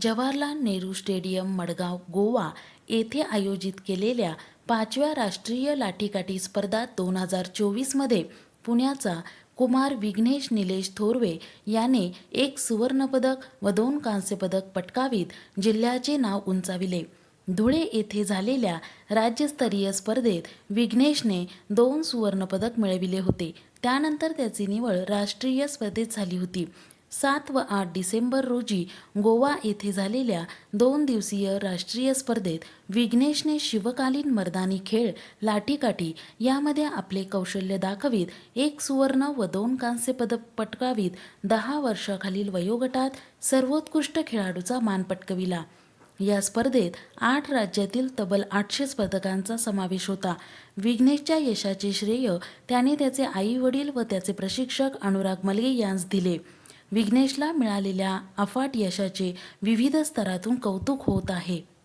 Jawaharlal Nehru stadium Madgaon Goa येथे आयोजित केलेल्या पाचव्या राष्ट्रीय लाठीकाठी स्पर्धा दोन हजार चोवीसमध्ये पुण्याचा कुमार विघ्नेश निलेश थोरवे याने एक सुवर्णपदक व दोन कांस्यपदक पटकावीत जिल्ह्याचे नाव उंचाविले. धुळे येथे झालेल्या राज्यस्तरीय स्पर्धेत विघ्नेशने दोन सुवर्णपदक मिळविले होते. त्यानंतर त्याची निवड राष्ट्रीय स्पर्धेत झाली होती. सात व आठ डिसेंबर रोजी गोवा येथे झालेल्या दोन दिवसीय राष्ट्रीय स्पर्धेत विघ्नेशने शिवकालीन मर्दानी खेळ लाठीकाठी यामध्ये आपले कौशल्य दाखवीत एक सुवर्ण व दोन कांस्य पदक पटकावीत दहा वर्षाखालील वयोगटात सर्वोत्कृष्ट खेळाडूचा मान पटकविला. या स्पर्धेत आठ राज्यातील तब्बल आठशे स्पर्धकांचा समावेश होता. विघ्नेशच्या यशाचे श्रेय त्याने त्याचे आई वडील व त्याचे प्रशिक्षक अनुराग मलगे यांस दिले. विघ्नेशला मिळालेल्या अफाट यशाचे विविध स्तरातून कौतुक होत आहे.